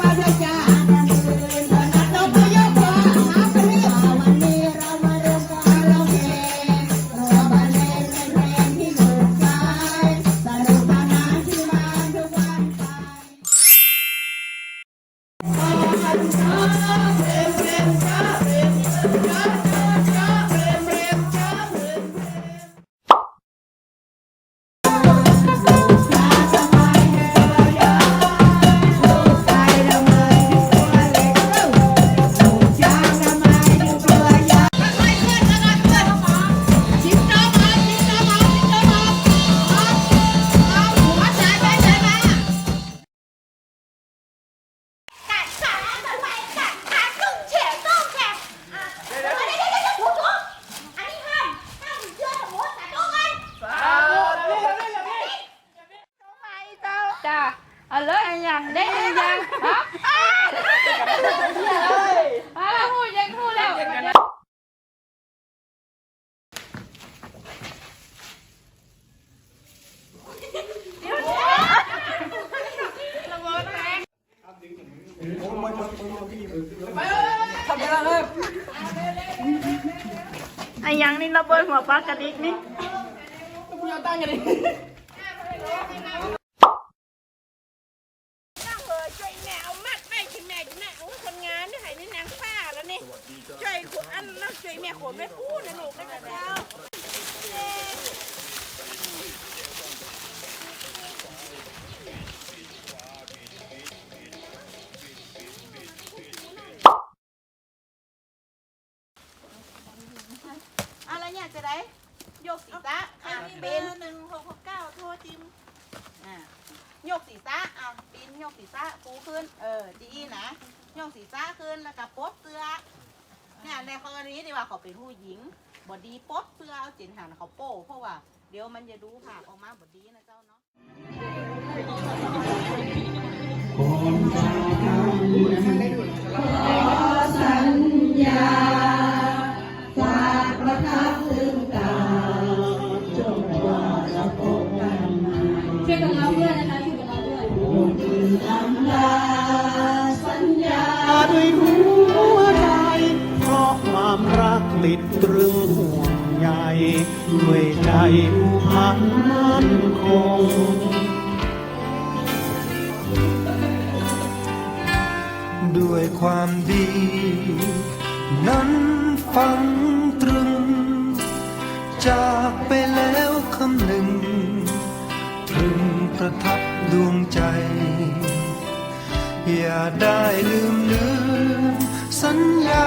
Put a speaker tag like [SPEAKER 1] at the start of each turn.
[SPEAKER 1] มา จ้าเอาเล
[SPEAKER 2] ยอันยังได้อันยังฮะอ้าวพูดยั
[SPEAKER 3] อันนั้
[SPEAKER 4] นช่วยแม่ขนแม่พูดนะลูกนะจ๊ะเจ้า
[SPEAKER 3] อะไรเนี่ยจะได้โยกศีระอะเป็นหนึ่งหกหกเก้าโทรจิมอะโยกศีรษะอะปีนโยกศีระปูขึ้น เออดีนะโยกศีระขึ้นแล้วก็ปลดเสื้อ เนี่ยในกรณีที่ว่าเขาเป็นผู้หญิงบอดีปลดเสื้อเอาจินหันเขาโป้ เพราะว่าเดี๋ยวมันจะดูผ่าออกมาบอดีนะเจ้าเนาะ
[SPEAKER 1] ช่วยกันร้องด้วยนะคะช่วยกันร้องด้วย
[SPEAKER 5] ด้วย ดตรึงห่วงใยด้วยใจมันมั่นคงด้วยความดี นั้นฟังตรึง จากไปแล้วคำหนึ่งตรึงประทับดวงใจ อย่าได้ลืมลืมสัญญา